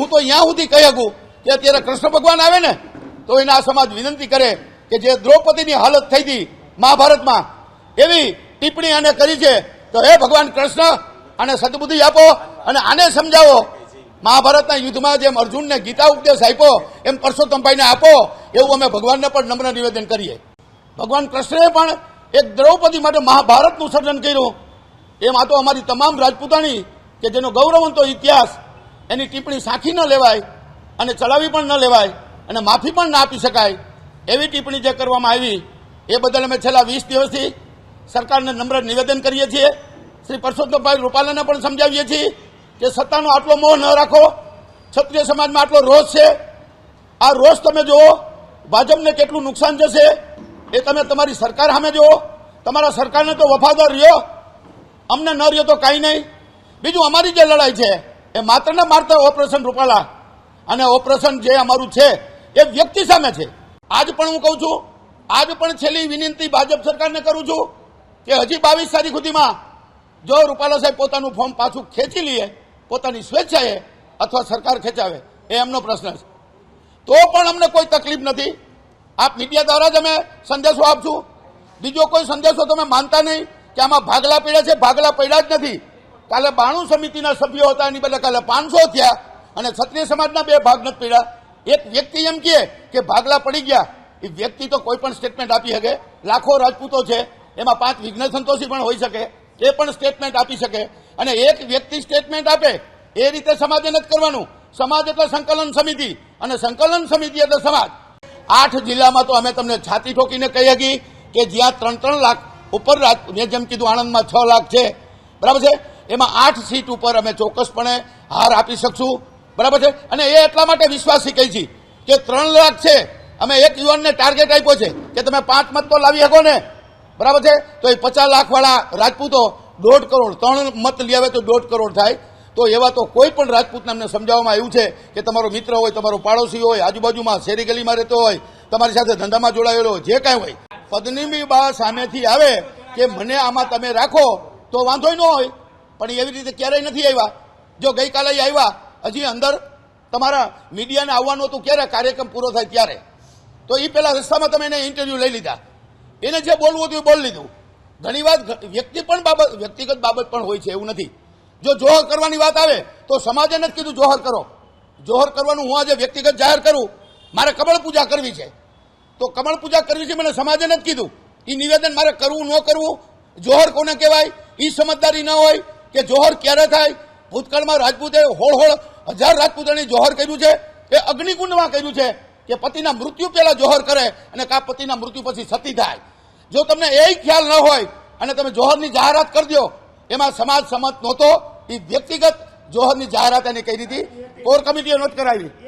હું તો અહીંયા સુધી કહી શકું કે અત્યારે કૃષ્ણ ભગવાન આવે ને, તો એને આ સમાજ વિનંતી કરે કે જે દ્રૌપદીની હાલત થઈ હતી મહાભારતમાં, એવી ટિપ્પણી આને કરી છે, તો હે ભગવાન કૃષ્ણ, આને સદબુદ્ધિ આપો અને આને સમજાવો. મહાભારતના યુદ્ધમાં જેમ અર્જુનને ગીતા ઉપદેશ આપ્યો, એમ પરસોત્તમભાઈને આપો, એવું અમે ભગવાનને પણ નમ્ર નિવેદન કરીએ. ભગવાન કૃષ્ણએ પણ એક દ્રૌપદી માટે મહાભારતનું સર્જન કર્યું. એમ તો અમારી તમામ રાજપૂતાણી, કે જેનો ગૌરવંતો ઇતિહાસ એની ટિપ્પણી સાખી ન લેવાય અને ચલાવી પણ ન લેવાય અને માફી પણ ના આપી શકાય. એવી ટિપ્પણી જે કરવામાં આવી, એ બદલ અમે છેલ્લા વીસ દિવસથી સરકારને નમ્ર નિવેદન કરીએ છીએ. શ્રી પરસોત્તમભાઈ રૂપાલાને પણ સમજાવીએ છીએ કે સત્તાનો આટલો મોહ ન રાખો. ક્ષત્રિય સમાજમાં આટલો રોષ છે. આ રોષ તમે જુઓ, ભાજપને કેટલું નુકસાન જશે એ તમે તમારી સરકાર સામે જુઓ. તમારા સરકારને તો વફાદાર રહ્યો. અમને ન રહ્યો તો કાંઈ નહીં. બીજું અમારી જે લડાઈ છે એ માત્ર ને માત્ર ઓપરેશન રૂપાલા અને ઓપરેશન જે અમારું છે, એ વ્યક્તિ સામે છે. આજ પણ હું કહું છું, આજ પણ છેલ્લી વિનંતી ભાજપ સરકારને કરું છું કે હજી બાવીસ તારીખ સુધીમાં જો રૂપાલા સાહેબ પોતાનું ફોર્મ પાછું ખેંચી લઈએ પોતાની સ્વેચ્છાએ અથવા સરકાર ખેંચાવે, એ એમનો પ્રશ્ન છે. તો પણ અમને કોઈ તકલીફ નથી. આપ મીડિયા દ્વારા જ અમે સંદેશો આપશું. બીજો કોઈ સંદેશો તમે માનતા નહીં કે આમાં ભાગલા પડ્યા છે, ભાગલા પડ્યા જ નથી. કાલે બાણું સમિતિના સભ્યો હતા, એની બદલે કાલે પાંચસો થયા અને ક્ષત્રિય સમાજના બે ભાગ નથી પડ્યા. એક વ્યક્તિ એમ કહે કે ભાગલા પડી ગયા. એ વ્યક્તિ તો કોઈ પણ સ્ટેટમેન્ટ આપી શકે. લાખો રાજપૂતો છે. એમાં પાંચ વિઘ્ન સંતોષી પણ હોઈ શકે. એ પણ સ્ટેટમેન્ટ આપી શકે. અને એક વ્યક્તિ સ્ટેટમેન્ટ આપે, એ રીતે સમાજે નથી કરવાનું. સમાજ એટલે સંકલન સમિતિ. અને સંકલન સમિતિ એટલે સમાજ. આઠ જિલ્લામાં તો અમે તમને છાતી ઠોકીને કહી હકી કે જ્યાં ત્રણ ત્રણ લાખ, ઉપર મેં જેમ કીધું આણંદમાં છ લાખ છે. બરાબર છે? એમાં આઠ સીટ ઉપર અમે ચોક્કસપણે હાર આપી શકશું. બરાબર છે? અને એ એટલા માટે વિશ્વાસી કહી છે કે ત્રણ લાખ છે. અમે એક યુવાનને ટાર્ગેટ આપ્યો છે કે તમે પાંચ મત તો લાવી શકો ને. બરાબર છે? તો એ પચાસ લાખવાળા રાજપૂતો દોઢ કરોડ, ત્રણ મત લઈ આવે તો દોઢ કરોડ થાય. તો એવા તો કોઈ પણ રાજપૂતને અમને સમજાવવામાં આવ્યું છે કે તમારો મિત્ર હોય, તમારો પાડોશી હોય, આજુબાજુમાં શેરી ગલીમાં રહેતો હોય, તમારી સાથે ધંધામાં જોડાયેલો જે કાંઈ હોય. પદનીમી બા સામેથી આવે કે મને આમાં તમે રાખો, તો વાંધો ન હોય. પણ એવી રીતે ક્યારેય નથી આવ્યા. જો ગઈકાલે આવ્યા, હજી અંદર તમારા મીડિયાને આવવાનું હતું ક્યારે? કાર્યક્રમ પૂરો થાય ત્યારે. તો એ પહેલા રસ્તામાં તમે એને ઇન્ટરવ્યૂ લઈ લીધા. એને જે બોલવું હતું એ બોલી લીધું. ઘણી વાર વ્યક્તિ પણ બાબત, વ્યક્તિગત બાબત પણ હોય છે, એવું નથી. જો જોહર કરવાની વાત આવે, તો સમાજે નથી કીધું જોહર કરો. જોહર કરવાનું હું આજે વ્યક્તિગત જાહેર કરું. મારે કમળ પૂજા કરવી છે. તો કમળ પૂજા કરવી છે મને સમાજે નથી કીધું. એ નિવેદન મારે કરવું, ન કરવું, જોહર કોને કહેવાય? એ સમજદારી ન હોય કે જોહર ક્યારે થાય? ભૂતકાળમાં રાજપૂતે હોળ હોળ હજાર રાજપૂતોની જોહર કર્યું છે એ અગ્નિકુંડમાં કર્યું છે, કે પતિના મૃત્યુ પહેલા જોહર કરે અને કા પતિના મૃત્યુ પછી સતી થાય. જો તમને એ ખ્યાલ ન હોય અને તમે જોહરની જાહેરાત કરી દો, એમાં સમાજ સંમત નહોતો, એ વ્યક્તિગત જોહરની જાહેરાત એને કરી દીધી કોર કમિટીએ નોંધ કરાવી.